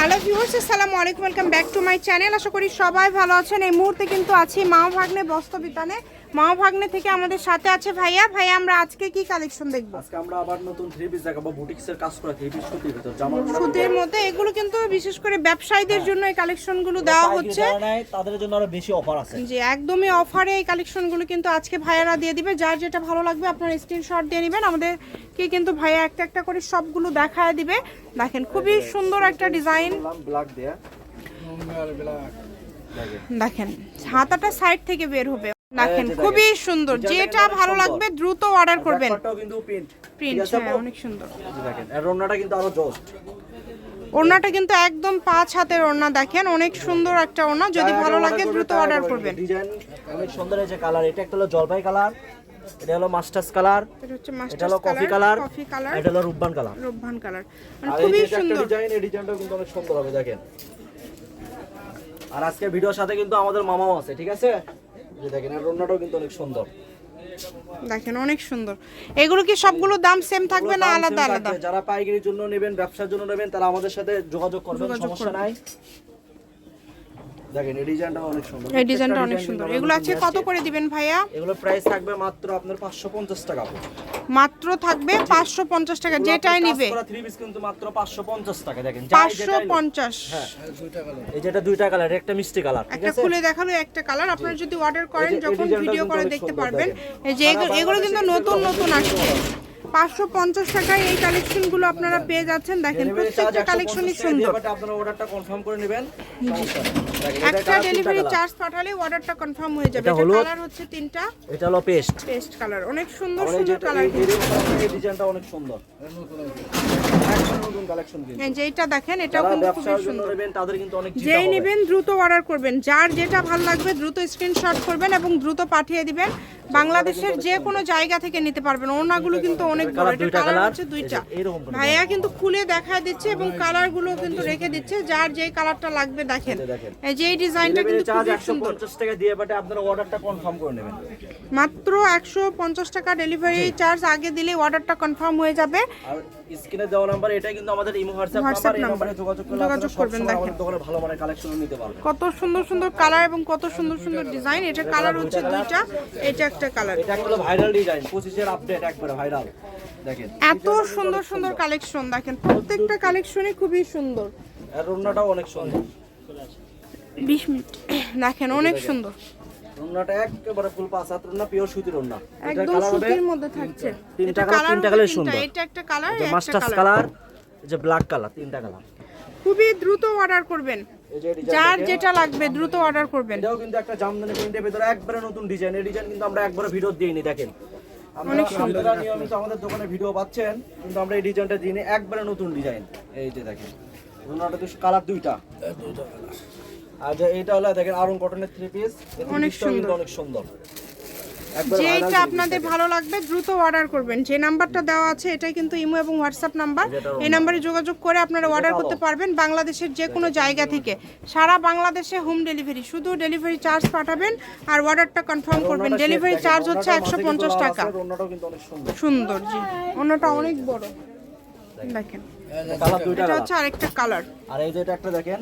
Hello viewers আসসালামু আলাইকুম welcome back to my channel আশা করি সবাই ভালো আছেন। এই মুহূর্তে কিন্তু আছি মা ভাগ্নে বস্ত্র বস্তবিতানে মা ভাগ্নে থেকে আমাদের সাথে আছে ভাইয়া। ভাইয়া আমরা আজকে কি কালেকশন দেখব? আজকে আমরা আবার নতুন থ্রি পিস দেখাবো বুটিক্সের কাজ করা থ্রি পিস সুতির ভিতর জামা সুতির মধ্যে এগুলো কিন্তু বিশেষ করে ব্যবসায়ীদের জন্য এই কালেকশনগুলো দেওয়া হচ্ছে। তাদের জন্য আরও বেশি অফার আছে। যে একদমই অফারে এই কালেকশনগুলো কিন্তু আজকে ভাইয়ারা দিয়ে দিবে। যার যেটা ভালো লাগবে আপনার স্ক্রিনশট দিয়ে নেবেন। আমাদেরকে কিন্তু ভাইয়া একটা একটা করে সবগুলো দেখায় দিবে। দেখেন খুবই সুন্দর একটা ডিজাইন ব্ল্যাক দেয়া। দেখেন হাতাটা সাইড থেকে বের হবে। যে খুবই সুন্দর। যেটা ভালো লাগবে দ্রুত অর্ডার করবেন। কিন্তু প্রিন্ট প্রিন্ট হ্যাঁ অনেক সুন্দর। দেখেন এর রন্নাটা কিন্তু আরও জস্ট। ওড়নাটা কিন্তু একদম পাঁচ হাতের ওড়না দেখেন অনেক সুন্দর একটা ওড়না। যদি ভালো লাগে দ্রুত অর্ডার করবেন। ডিজাইন অনেক সুন্দর যে কালার এটা একটা হলো জলপাই কালার এটা হলো মাস্টার্স কালার এটা হচ্ছে এটা মাস্টার হলো কফি কালার কফি কালার এটা হলো রূপবান কালার রূপবান কালার মানে খুবই সুন্দর। ডিজাইন এই ডিজাইনটাও কিন্তু অনেক সুন্দর হবে দেখেন। আর আজকে ভিডিওর সাথে কিন্তু আমাদের মামাও আছে ঠিক আছে? যে দেখেন আর রন্নাটাও কিন্তু অনেক সুন্দর। দেখেন অনেক সুন্দর। এগুলো কি সবগুলো দাম সেম থাকবে না আলাদা আলাদা? যারা পাইকারির জন্য নেবেন ব্যবসার জন্য নেবেন তারা আমাদের সাথে যোগাযোগ করবেন সমস্যা নাই। দেখেন এই ডিজাইনটা অনেক সুন্দর। এই ডিজাইনটা অনেক সুন্দর। এগুলো নিয়ে কত করে দিবেন ভাইয়া? এগুলো প্রাইস থাকবে মাত্র আপনার 550 টাকা মাত্র থাকবে পাঁচশো পঞ্চাশ টাকা যেটাই নিবে। three piece কিন্তু মাত্র 550 টাকা দেখেন যাই পাঁচশো যেটাই নিন। পঞ্চাশ। হ্যাঁ এই যেটা দুইটা কালার একটা মিষ্টি কালার একটা আছে? খুলে দেখাল একটা কালার আপনারা যদি অর্ডার করেন যখন ভিডিও করে দেখতে পারবেন। এই যে এগুলো কিন্তু নতুন নতুন আসছে। পাঁচশো পঞ্চাশ টাকায় এই কালেকশনগুলো আপনারা পেয়ে যাচ্ছেন। দেখেন প্রত্যেকটা কালেকশনই সুন্দর। আপনারা অর্ডারটা কনফার্ম করে নেবেন। সমস্যা নেই। দেখেন, এটা একটা ডেলিভারি চার্জ পাঠালে অর্ডারটা কনফার্ম হয়ে যাবে। এটা এটা কালার হচ্ছে তিনটা। এটা হলো পেস্ট পেস্ট কালার অনেক সুন্দর সুন্দর কালার এই- ডিজাইনটা অনেক সুন্দর। যেটা দেখেন কিন্তু খুবই সুন্দর। যেই। নেবেন দ্রুত অর্ডার করবেন। যার যেটা ভালো লাগবে দ্রুত স্ক্রিনশট করবেন এবং দ্রুত পাঠিয়ে দিবেন। বাংলাদেশের যে কোনো জায়গা থেকে নিতে পারবেন। ওড়নাগুলো কিন্তু অনেক বড়। এটা কালার হচ্ছে দুইটা। ভাইয়া কিন্তু খুলে দেখায় দিচ্ছে এবং কালারগুলো কিন্তু রেখে দিচ্ছে। যার যে কালারটা লাগবে দেখেন। এই যে এই ডিজাইনটা কিন্তু খুবই সুন্দর। টাকা দিয়ে বাটে আপনারা অর্ডারটা কনফার্ম করে নেবেন। মাত্র একশো পঞ্চাশ টাকা ডেলিভারি চার্জ আগে দিলে অর্ডারটা কনফার্ম হয়ে যাবে। আর স্ক্রিনে দেওয়া নাম্বার এটা কিন্তু আমাদের ইমো হোয়াটসঅ্যাপ নাম্বার এই। নাম্বারে যোগাযোগ করলে যোগাযোগ করবেন, দেখেন। দোকানে ভালো মানের কালেকশন নিতে পারবেন। কত সুন্দর সুন্দর কালার এবং কত সুন্দর সুন্দর ডিজাইন এটা কালার হচ্ছে দুইটা। এটা একটা কালার এটা একটা ভাইরাল ডিজাইন পঁচিশের আপডেট একবারে ভাইরাল দেখেন এত সুন্দর সুন্দর কালেকশন দেখেন প্রত্যেকটা কালেকশনই খুবই সুন্দর। আর রুমনাটাও অনেক সুন্দর। বিশ মিনিট। দেখেন অনেক সুন্দর। রুমনাটা একেবারে ফুল পাঁচ হাত রুমনা পিওর সুতির এটা একদম সুতির মধ্যে থাকছে। তিনটা কালার তিনটা কালার সুন্দর। এটা একটা কালার মাস্টার্স কালার যে ব্ল্যাক কালার তিনটা কালার খুবই দ্রুত অর্ডার করবেন। যার যেটা লাগবে দ্রুত অর্ডার করবেন। এটাও কিন্তু একটা জামদানি প্রিন্টের ভিতরে একবারে নতুন ডিজাইন এই ডিজাইন কিন্তু আমরা একবারে ভিডিও দিইনি দেখেন। অনেক আপনারা নিয়মিত আমাদের দোকানে ভিডিও পাচ্ছেন কিন্তু আমরা এই ডিজাইনটা দিইনি একবারে নতুন ডিজাইন এই যে দেখেন রুনাটা তো কালার দুইটা। আর এটা হলো দেখেন আরং কটনের থ্রি পিস অনেক সুন্দর। অনেক সুন্দর। যেটা আপনাদের ভালো লাগবে দ্রুত অর্ডার করবেন। যে নাম্বারটা দেওয়া আছে এটাই কিন্তু ইমো এবং হোয়াটসঅ্যাপ নাম্বার। এই নাম্বারে যোগাযোগ করে আপনারা অর্ডার করতে পারবেন বাংলাদেশের যে কোনো জায়গা থেকে। সারা বাংলাদেশে হোম ডেলিভারি শুধু ডেলিভারি চার্জ পাঠাবেন আর অর্ডারটা কনফার্ম করবেন। ডেলিভারি চার্জ হচ্ছে একশো পঞ্চাশ টাকা। সুন্দর। জি। অন্যটা অনেক বড়। দেখেন। এটা হচ্ছে আরেকটা কালার আর এই যে এটা একটা দেখেন।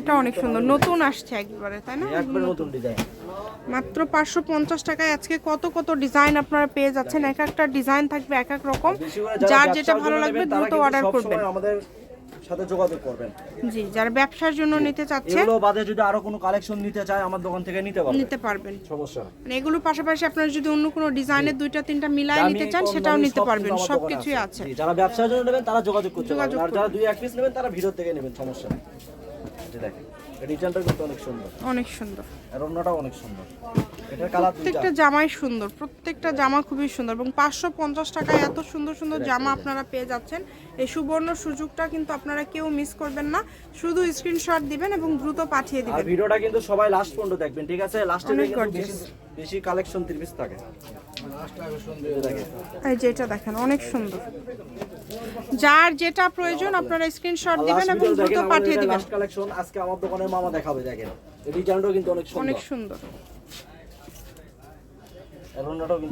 এটা অনেক সুন্দর। নতুন আসছে একবারে তাই না? একবারে নতুন ডিজাইন মাত্র পাঁচশো পঞ্চাশ টাকায় আজকে কত কত ডিজাইন আপনারা পেয়ে যাচ্ছেন? এক একটা ডিজাইন থাকবে এক এক রকম। যার যেটা ভালো লাগবে দ্রুত অর্ডার করবেন। আমাদের সাথে যোগাযোগ করবেন। জি যারা ব্যবসার জন্য নিতে চাচ্ছে এগুলো বাদে যদি আরও কোনো কালেকশন নিতে চায় আমার দোকান থেকে নিতে নিতে পারবেন। সমস্যা মানে এগুলোর পাশাপাশি আপনারা যদি অন্য কোনো ডিজাইনের দুইটা তিনটা মিলায় নিতে চান সেটাও নিতে পারবেন সবকিছুই আছে। যারা ব্যবসার জন্য নেবেন তারা যোগাযোগ করতে পারবেন। আর যারা দুই এক পিস নেবেন তারা ভিডিও থেকে নেবেন সমস্যা নেই। দেখেন। ডিজাইনটা কিন্তু অনেক সুন্দর। অনেক সুন্দর। আর অন্যটাও অনেক সুন্দর। এটার কালার প্রত্যেকটা জামাই সুন্দর প্রত্যেকটা জামা খুবই সুন্দর এবং পাঁচশো পঞ্চাশ টাকায় এত সুন্দর সুন্দর জামা আপনারা পেয়ে যাচ্ছেন। এই সুবর্ণ সুযোগটা কিন্তু আপনারা কেউ মিস করবেন না। শুধু স্ক্রিনশট দিবেন এবং দ্রুত পাঠিয়ে আর দিবেন। ভিডিওটা কিন্তু সবাই লাস্ট পর্যন্ত দেখবেন ঠিক আছে? লাস্টে কিন্তু বেশি বেশি কালেকশন থ্রি পিস থাকে। এই যে দেখেন এই যে দেখেন অনেক সুন্দর। যার যেটা প্রয়োজন আপনারা স্ক্রিনশট দিবেন এবং দ্রুত পাঠিয়ে দিবেন। লাস্ট কালেকশন আজকে আমার দোকানের মামা দেখাবে দেখেন। এই ডিজাইনটাও কিন্তু অনেক সুন্দর। অনেক সুন্দর।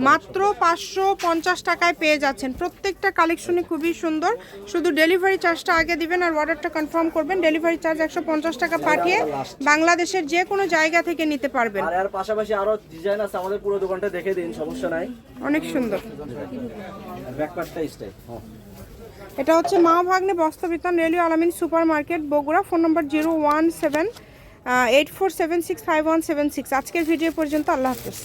মাত্র পাঁচশো পঞ্চাশ টাকায় পেয়ে যাচ্ছেন। প্রত্যেকটা কালেকশনই খুবই সুন্দর। শুধু ডেলিভারি চার্জটা আগে দিবেন আর অর্ডারটা কনফার্ম করবেন। ডেলিভারি চার্জ একশো পঞ্চাশ টাকা পাঠিয়ে বাংলাদেশের যে কোনো জায়গা থেকে নিতে পারবেন। আর পাশাপাশি আরও ডিজাইন আছে আমাদের পুরো দোকানটা দেখে দিন সমস্যা নাই। অনেক সুন্দর। ব্যাকপার্টটা স্টাইল এটা হচ্ছে Ma Bhagne Bastrabitan railway Alamin super market Bogura. Phone number zero one seven eight four seven six five one seven six. আজকের ভিডিও পর্যন্ত আল্লাহ হাফিজ।